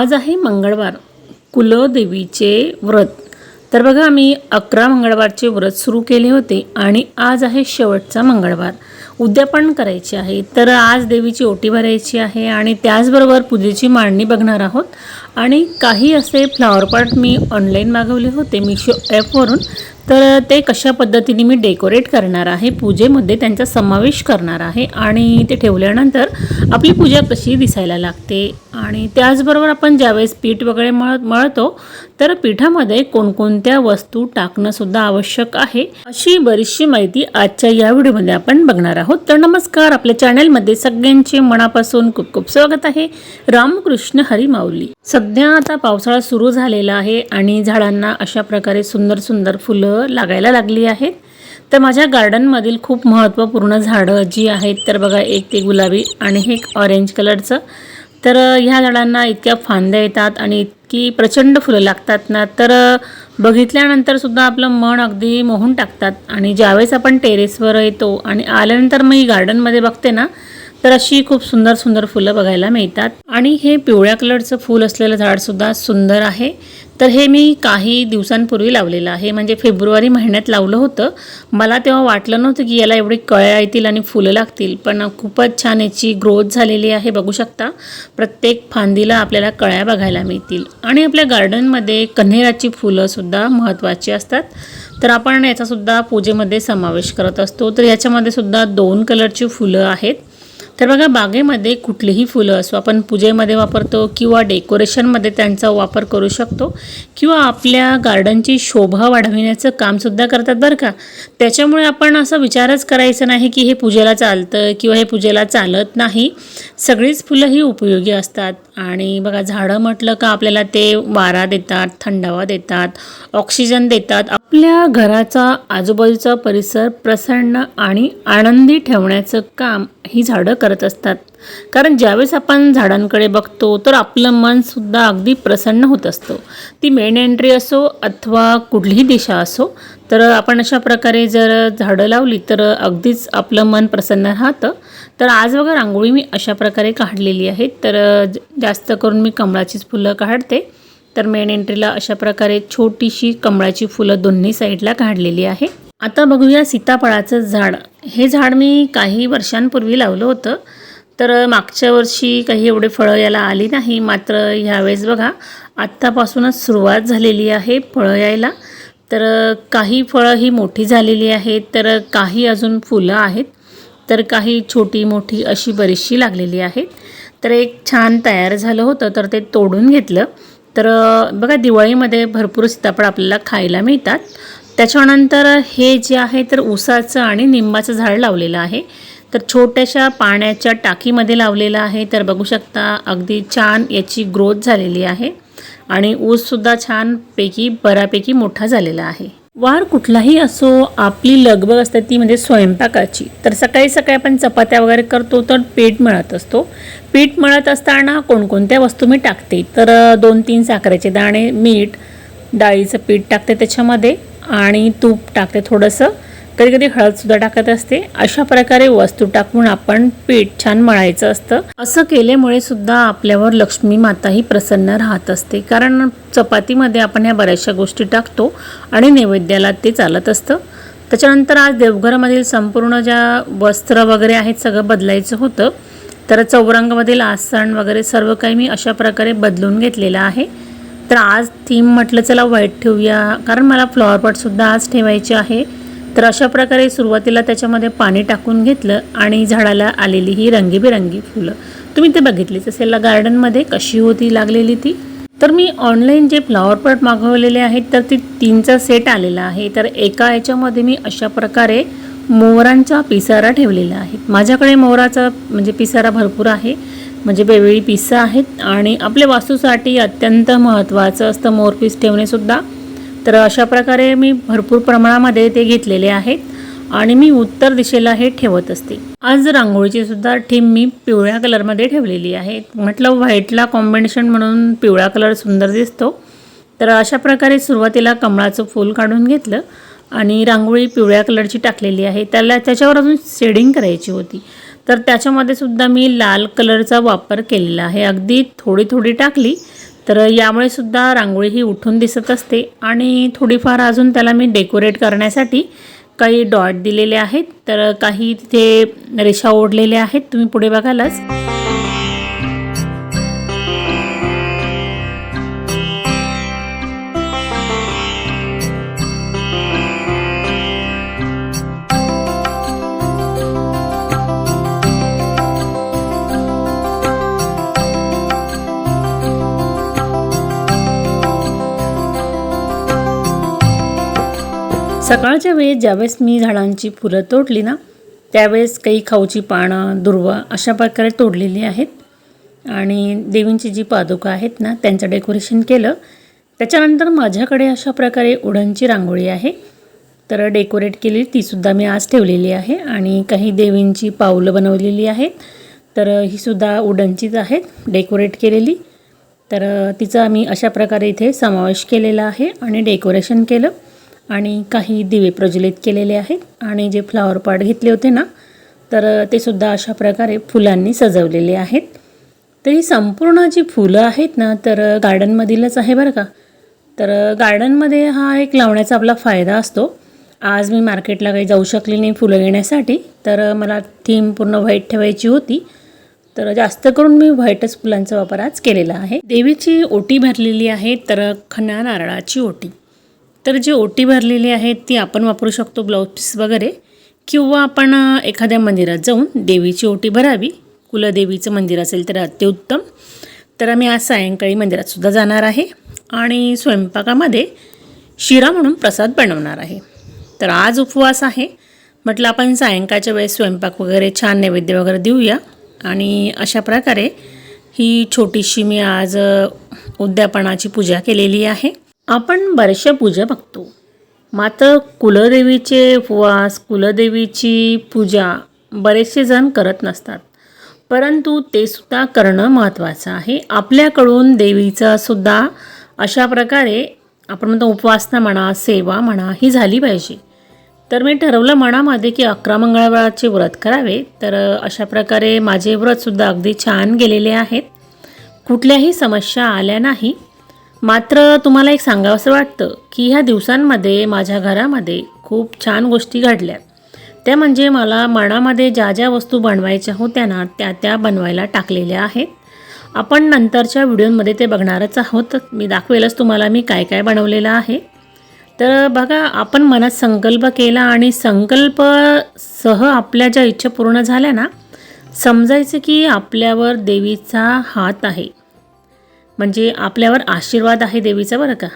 आज आहे मंगळवार. कुलदेवीचे व्रत. तर बघा आम्ही अकरा मंगळवारचे व्रत सुरू केले होते आणि आज आहे शेवटचा मंगळवार. उद्या पण करायची आहे. तर आज देवीची ओटी भरायची आहे आणि त्याचबरोबर पूजेची मांडणी बघणार आहोत. आणि काही असे फ्लॉवर पॉट मी ऑनलाईन मागवले होते. मिशो ॲपवरून तर ते कशा पद्धतीने मी डेकोरेट करणार आहे पूजेमध्ये त्यांचा समावेश करणार आहे आणि ते ठेवल्यानंतर आपली पूजा कशी दिसायला लागते आणि त्याचबरोबर आपण ज्यावेळेस पीठ वगैरे मळ मळतो तर पिठामध्ये कोणकोणत्या वस्तू टाकणं सुद्धा आवश्यक आहे अशी बरीचशी माहिती आजच्या या व्हिडिओमध्ये आपण बघणार आहोत. तर नमस्कार आपल्या चॅनलमध्ये सगळ्यांचे मनापासून खूप खूप स्वागत आहे. रामकृष्ण हरी माऊली. सध्या आता पावसाळा सुरू झालेला आहे आणि झाडांना अशा प्रकारे सुंदर सुंदर फुलं लागायला लागली आहेत. तर माझ्या गार्डनमधील खूप महत्त्वपूर्ण झाडं जी आहेत तर बघा एक ते गुलाबी आणि हे एक ऑरेंज कलरचं. तर ह्या झाडांना इतक्या फांद्या येतात आणि इतकी प्रचंड फुलं लागतात ना तर बघितल्यानंतर सुद्धा आपलं मन अगदी मोहून टाकतात. आणि ज्यावेळेस आपण टेरेसवर येतो आणि आल्यानंतर मी गार्डनमध्ये बघते ना तर अशी खूप सुंदर सुंदर फुलं बघायला मिळतात. आणि हे पिवळ्या कलरचं फूल असलेलं झाडसुद्धा सुंदर आहे. तर हे मी काही दिवसांपूर्वी लावलेलं आहे. म्हणजे फेब्रुवारी महिन्यात लावलं होतं. मला तेव्हा वाटलं नव्हतं की याला एवढी कळ्या येतील आणि फुलं लागतील. पण खूपच छान याची ग्रोथ झालेली आहे बघू शकता. प्रत्येक फांदीला आपल्याला कळ्या बघायला मिळतील. आणि आपल्या गार्डनमध्ये कन्हेराची फुलंसुद्धा महत्त्वाची असतात. तर आपण याचासुद्धा पूजेमध्ये समावेश करत असतो. तर याच्यामध्ये सुद्धा दोन कलरची फुलं आहेत. तर बघा बागेमध्ये कुठलीही फुलं असो आपण पूजेमध्ये वापरतो किंवा डेकोरेशनमध्ये त्यांचा वापर करू शकतो किंवा आपल्या गार्डनची शोभा वाढविण्याचं कामसुद्धा करतात बरं का. त्याच्यामुळे आपण असं विचारच करायचं नाही की हे पूजेला चालतं किंवा हे पूजेला चालत नाही. सगळीच फुलं ही उपयोगी असतात. आणि बघा झाडं म्हटलं का आपल्याला ते वारा देतात थंडावा देतात ऑक्सिजन देतात. आपल्या घराचा आजूबाजूचा परिसर प्रसन्न आणि आनंदी ठेवण्याचं काम ही झाडं करत असतात. कारण ज्यावेळेस आपण झाडांकडे बघतो तर आपलं मनसुद्धा अगदी प्रसन्न होत असतं. ती मेन एंट्री असो अथवा कुठलीही दिशा असो तर आपण अशा प्रकारे जर झाडं लावली तर अगदीच आपलं मन प्रसन्न राहतं. तर आज बघा रांगोळी मी अशा प्रकारे काढलेली आहे. तर जास्त करून मी कमळाचीच फुलं काढते. तर मेन एंट्रीला अशा प्रकारे छोटीशी कमळाची फुलं दोन्ही साईडला काढलेली आहे. आता बघूया सीताफळाचं झाड. हे झाड मी काही वर्षांपूर्वी लावलं होतं. तर मागच्या वर्षी काही एवढे फळं याला आली नाही. मात्र ह्यावेळेस बघा आत्तापासूनच सुरुवात झालेली आहे फळं यायला. तर काही फळं ही मोठी झालेली आहेत तर काही अजून फुलं आहेत तर काही छोटी मोठी अशी बरीचशी लागलेली आहेत. तर एक छान तयार झालं होतं तर ते तोडून घेतलं. तर बघा दिवाळीमध्ये भरपूर सीताफळ आपल्याला खायला मिळतात. त्याच्यानंतर हे जे आहे तर ऊसाचं आणि निंबाचं झाड लावलेलं आहे. तर छोट्याशा पाण्याच्या टाकीमध्ये लावलेलं आहे. तर बघू शकता अगदी छान याची ग्रोथ झालेली आहे. आणि ऊससुद्धा छानपैकी बऱ्यापैकी मोठा झालेला आहे. वार कुठलाही असो आपली लगबग असते ती म्हणजे स्वयंपाकाची. तर सकाळी सकाळी आपण चपात्या वगैरे करतो तर पीठ मळत असतो. पीठ मळत असताना कोणकोणत्या वस्तू मी टाकते? तर दोन तीन साखरेचे दाणे मीठ डाळीचं पीठ टाकते त्याच्यामध्ये आणि तूप टाकते थोडंसं. कधी कधी हळदसुद्धा टाकत असते. अशा प्रकारे वस्तू टाकून आपण पीठ छान मळायचं असतं. असं केल्यामुळे सुद्धा आपल्यावर लक्ष्मी माता ही प्रसन्न राहत असते. कारण चपातीमध्ये आपण ह्या बऱ्याचशा गोष्टी टाकतो आणि नैवेद्याला ते चालत असतं. त्याच्यानंतर आज देवघरामधील संपूर्ण ज्या वस्त्र वगैरे आहेत सगळं बदलायचं होतं. तर चौरंगामधील आसन वगैरे सर्व काही मी अशा प्रकारे बदलून घेतलेलं आहे. तर आज थीम म्हटलं चला व्हाईट ठेवूया. कारण मला फ्लॉवर पॉटसुद्धा आज ठेवायचे आहे. तर अशा प्रकारे सुरुवातीला त्याच्यामध्ये पाणी टाकून घेतलं आणि झाडाला आलेली ही रंगीबेरंगी फुलं. तुम्ही ते बघितलीच असेल गार्डनमध्ये कशी होती लागलेली ती. तर मी ऑनलाईन जे फ्लॉवर पॉट मागवलेले आहेत तर ती तीनचा सेट आलेला आहे. तर एका याच्यामध्ये मी अशा प्रकारे मोरांचा पिसारा ठेवलेला आहे. माझ्याकडे मोहराचा म्हणजे पिसारा भरपूर आहे. म्हणजे वेगवेगळी पिसं आहेत आणि आपल्या वास्तूसाठी अत्यंत महत्त्वाचं असतं मोरपीस ठेवणेसुद्धा. तर अशा प्रकारे मी भरपूर प्रमाणामध्ये ते घेतलेले आहेत आणि मी उत्तर दिशेला हे ठेवत असते. आज रांगोळीची सुद्धा थीम मी पिवळ्या कलरमध्ये ठेवलेली आहे. म्हटलं व्हाईटला कॉम्बिनेशन म्हणून पिवळा कलर सुंदर दिसतो. तर अशा प्रकारे सुरुवातीला कमळाचं फूल काढून घेतलं आणि रांगोळी पिवळ्या कलरची टाकलेली आहे. त्याला त्याच्यावर अजून शेडिंग करायची होती. तर त्याच्यामध्ये सुद्धा मी लाल कलरचा वापर केलेला आहे. अगदी थोडी थोडी टाकली तर यामुळे सुद्धा रांगोळी ही उठून दिसत असते. आणि थोडीफार अजून त्याला मी डेकोरेट करण्यासाठी काही डॉट दिलेले आहेत. तर काही तिथे रेषा ओढलेल्या आहेत. तुम्ही पुढे बघालच. सकाळच्या वेळेस ज्यावेळेस मी झाडांची फुलं तोडली ना त्यावेळेस काही खाऊची पानं दुर्वा अशा प्रकारे तोडलेली आहेत. आणि देवींची जी पादुका आहेत ना त्यांचं डेकोरेशन केलं. त्याच्यानंतर माझ्याकडे अशा प्रकारे उडनची रांगोळी आहे. तर डेकोरेट केली तीसुद्धा मी आज ठेवलेली आहे आणि काही देवींची पावलं बनवलेली आहेत. तर हीसुद्धा उडनचीच आहेत डेकोरेट केलेली. तर तिचा मी अशा प्रकारे इथे समावेश केलेला आहे आणि डेकोरेशन केलं. आणि काही दिवे प्रज्वलित केलेले आहेत. आणि जे फ्लॉवर पॉट घेतले होते ना तर ते सुद्धा अशा प्रकारे फुलांनी सजवलेले आहेत. तर ही संपूर्ण जी फुलं आहेत ना तर गार्डनमधीलच आहे बरं का. तर गार्डनमध्ये हा एक लावण्याचा आपला फायदा असतो. आज मी मार्केटला काही जाऊ शकले नाही फुलं घेण्यासाठी तर मला थीम पूर्ण व्हाईट ठेवायची होती. तर जास्त करून मी व्हाईटच फुलांचा वापर आज केलेला आहे. देवीची ओटी भरलेली आहे तर खना नारळाची ओटी. तर जी ओटी भरलेली आहे ती आपण वापरू शकतो ब्लाऊज पीस वगैरे किंवा आपण एखाद्या मंदिरात जाऊन देवीची ओटी भरावी. कुलदेवीचं मंदिर असेल तर अत्युत्तम. तर आम्ही आज सायंकाळी मंदिरातसुद्धा जाणार आहे आणि स्वयंपाकामध्ये शिरा म्हणून प्रसाद बनवणार आहे. तर आज उपवास आहे. म्हटलं आपण सायंकाळच्या वेळेस स्वयंपाक वगैरे छान नैवेद्य वगैरे देऊया. आणि अशा प्रकारे ही छोटीशी मी आज उद्यापनाची पूजा केलेली आहे. आपण बऱ्याचशा पूजा बघतो. मात्र कुलदेवीचे उपवास कुलदेवीची पूजा बरेचसे जण करत नसतात. परंतु ते सुद्धा करणं महत्त्वाचं आहे. आपल्याकडून देवीचा सुद्धा अशा प्रकारे आपण म्हणतो उपासना म्हणा सेवा म्हणा ही झाली पाहिजे. तर मी ठरवलं मनामध्ये की अकरा मंगळवाराचे व्रत करावे. तर अशा प्रकारे माझे व्रतसुद्धा अगदी छान गेलेले आहेत. कुठल्याही समस्या आल्या नाही. मात्र तुम्हाला एक सांगावंसं वाटतं की ह्या दिवसांमध्ये माझ्या घरामध्ये खूप छान गोष्टी घडल्या. त्या म्हणजे मला मनामध्ये ज्या ज्या वस्तू बनवायच्या होत्या ना त्या त्या बनवायला टाकलेल्या आहेत. आपण नंतरच्या व्हिडिओमध्ये ते बघणारच आहोत. मी दाखवेलच तुम्हाला मी काय काय बनवलेलं आहे. तर बघा आपण मनात संकल्प केला आणि संकल्प सह आपल्या ज्या इच्छा पूर्ण झाल्या ना समजायचं की आपल्यावर देवीचा हात आहे. म्हणजे आपल्यावर आशीर्वाद आहे देवीचा बरं का?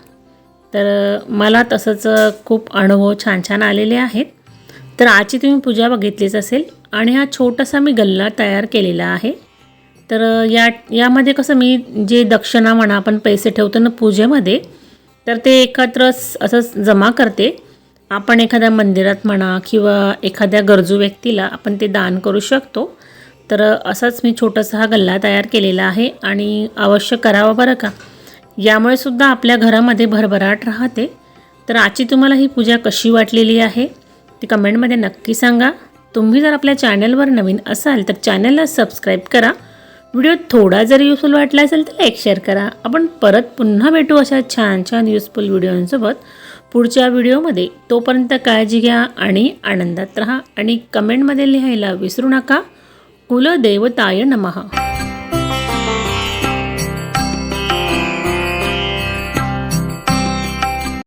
तर मला तसंच खूप अनुभव छान छान आलेले आहेत. तर आजची तुम्ही पूजा बघितलीच असेल आणि हा छोटासा मी गल्ला तयार केलेला आहे. तर या यामध्ये कसं मी जे दक्षिणा म्हणा आपण पैसे ठेवतो ना पूजेमध्ये तर ते एकत्र स- असं जमा करते. आपण एखाद्या मंदिरात म्हणा किंवा एखाद्या गरजू व्यक्तीला आपण ते दान करू शकतो. तर असाच मी छोटासा हा गल्ला तयार केलेला आहे आणि अवश्य करावा बरं का. यामुळे सुद्धा आपल्या घरामध्ये भरभराट राहते. तर आजची तुम्हाला ही पूजा कशी वाटलेली आहे ती कमेंटमध्ये नक्की सांगा. तुम्ही जर आपल्या चॅनलवर नवीन असाल तर चॅनलला सबस्क्राईब करा. व्हिडिओ थोडा जरी युजफुल वाटला असेल तर लाईक शेअर करा. आपण परत पुन्हा भेटू अशा छान छान युजफुल व्हिडिओंसोबत. पुढच्या व्हिडिओमध्ये तोपर्यंत काळजी घ्या आणि आनंदात राहा. आणि कमेंटमध्ये लिहायला विसरू नका. कुलदेवताय नमः।